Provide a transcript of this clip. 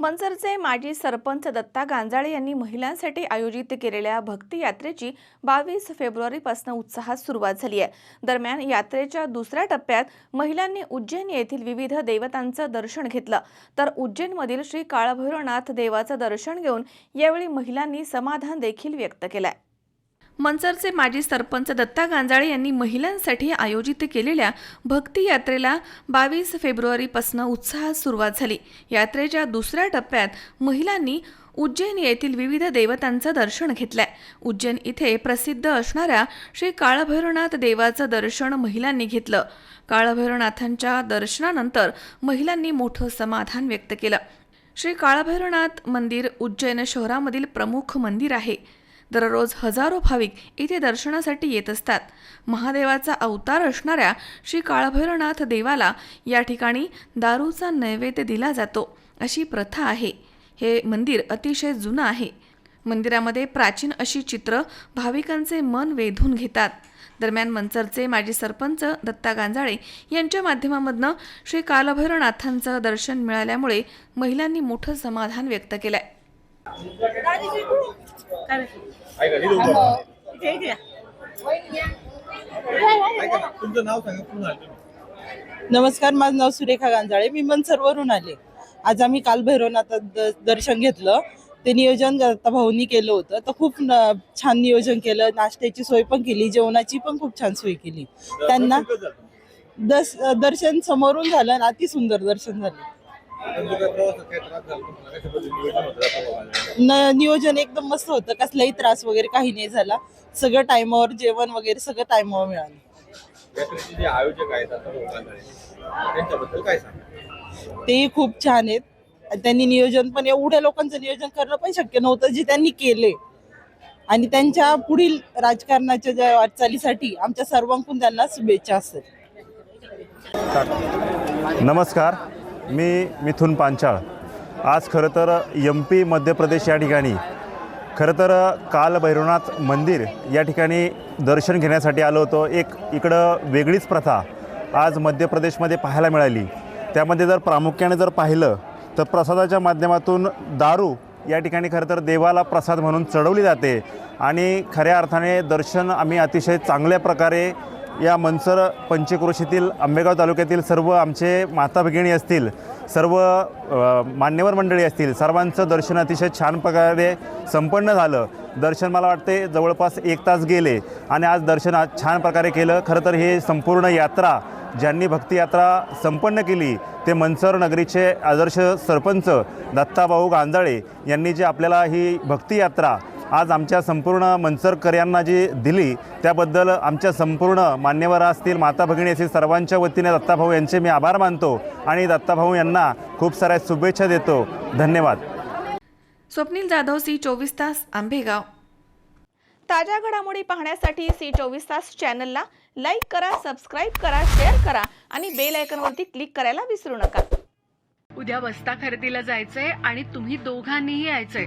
मंजरचे माजी सरपंच दत्ता गांजाळे यांनी महिलांसाठी आयोजित केलेल्या भक्ती यात्रेची बावीस फेब्रुवारीपासून उत्साहात सुरुवात झाली आहे. दरम्यान यात्रेच्या दुसऱ्या टप्प्यात महिलांनी उज्जैन येथील विविध देवतांचं दर्शन घेतलं. तर उज्जैनमधील श्री काळभैरवनाथ देवाचं दर्शन घेऊन यावेळी महिलांनी समाधान देखील व्यक्त केलंय. मनसरचे माजी सरपंच दत्ता गांजाळे यांनी महिलांसाठी आयोजित केलेल्या भक्ती यात्रेला बावीस फेब्रुवारीपासून उत्साहात सुरुवात झाली. यात्रेच्या दुसऱ्या टप्प्यात महिलांनी उज्जैन येथील विविध देवतांचं दर्शन घेतलंय. उज्जैन इथे प्रसिद्ध असणाऱ्या श्री काळभैरवनाथ देवाचं दर्शन महिलांनी घेतलं. काळभैरवनाथांच्या दर्शनानंतर महिलांनी मोठं समाधान व्यक्त केलं. श्री काळभैरवनाथ मंदिर उज्जैन शहरामधील प्रमुख मंदिर आहे. दररोज हजारो भाविक इथे दर्शनासाठी येत असतात. महादेवाचा अवतार असणाऱ्या श्री काळभैरवनाथ देवाला या ठिकाणी दारूचा नैवेद्य दिला जातो अशी प्रथा आहे. हे मंदिर अतिशय जुनं आहे. मंदिरामध्ये प्राचीन अशी चित्र भाविकांचे मन वेधून घेतात. दरम्यान मंचरचे माजी सरपंच दत्ता गांजाळे यांच्या माध्यमामधनं श्री कालभैरवनाथांचं दर्शन मिळाल्यामुळे महिलांनी मोठं समाधान व्यक्त केलं आहे तुमचं नाव सांगा पुन्हा नमस्कार माझं नाव सुरेखा गांजाळे. मी मनसरवरून आले. आज आम्ही काल भैरवनाथात द- दर्शन घेतलं. ते नियोजन दत्ता भाऊनी केलं होतं. तर खूप न- छान नियोजन केलं. नाश्त्याची सोय पण केली. जेवणाची पण खूप छान सोय केली. त्यांना दर्शन कसं झालं? दस दर्शन समोरून झालं आणि अति सुंदर दर्शन झालं. न नियोजन एकदम मस्त होतं. कसलाही त्रास वगैरे काही नाही झाला. सगळं टायमावर जेवण वगैरे सगळं टायमावर मिळालं. यात्रेचे जे आयोजक आहेत आता भाऊ गांधारे, त्यांच्याबद्दल काय सांगा तेही खूप छान आहेत. आणि त्यांनी नियोजन पण एवढ्या लोकांचं नियोजन करणं पण शक्य नव्हतं जे त्यांनी केले. आणि त्यांच्या पुढील राजकारणाच्या ज्या वाटचालीसाठी आमच्या सर्वांकडून त्यांना शुभेच्छा असतात. नमस्कार. मी मिथुन पांचाळ. आज खरं तर एम पी मध्य प्रदेश या ठिकाणी खरं तर काल भैरवनाथ मंदिर या ठिकाणी दर्शन घेण्यासाठी आलो होतो. एक इकडं वेगळीच प्रथा आज मध्य प्रदेशमध्ये पाहायला मिळाली. त्यामध्ये जर प्रामुख्याने जर पाहिलं तर प्रसादाच्या माध्यमातून दारू या ठिकाणी खरं तर देवाला प्रसाद म्हणून चढवली जाते. आणि खऱ्या अर्थाने दर्शन आम्ही अतिशय चांगल्या प्रकारे या मनसर पंचक्रोशीतील आंबेगाव तालुक्यातील सर्व आमचे माता भगिनी असतील सर्व मान्यवर मंडळी असतील सर्वांचं दर्शन अतिशय छान प्रकारे संपन्न झालं. दर्शन मला वाटते जवळपास एक तास गेले आणि आज दर्शन आज छान प्रकारे केलं. खरं तर हे संपूर्ण यात्रा ज्यांनी भक्तियात्रा संपन्न केली ते मनसर नगरीचे आदर्श सरपंच दत्ताभाऊ गांजाळे यांनी जे आपल्याला ही भक्तियात्रा आज आमच्या संपूर्ण मनसरकर्यांना जी दिली त्याबद्दल आमच्या संपूर्ण मान्यवर असतील माता भगिनी असतील सर्वांच्या वतीने दत्ताभाऊ यांचे मी आभार मानतो आणि दत्ताभाऊ यांना खूप साऱ्या शुभेच्छा देतो. धन्यवाद. स्वप्नील जाधव सी चोवीस तास आंबेगाव. ताज्या घडामोडी पाहण्यासाठी सी चोवीस तास चॅनलला लाईक करा सबस्क्राईब करा शेअर करा आणि बेल आयकॉनवरती क्लिक करायला विसरू नका. उद्या बस्ता खरेदीला जायचंय आणि तुम्ही दोघांनीही यायचंय.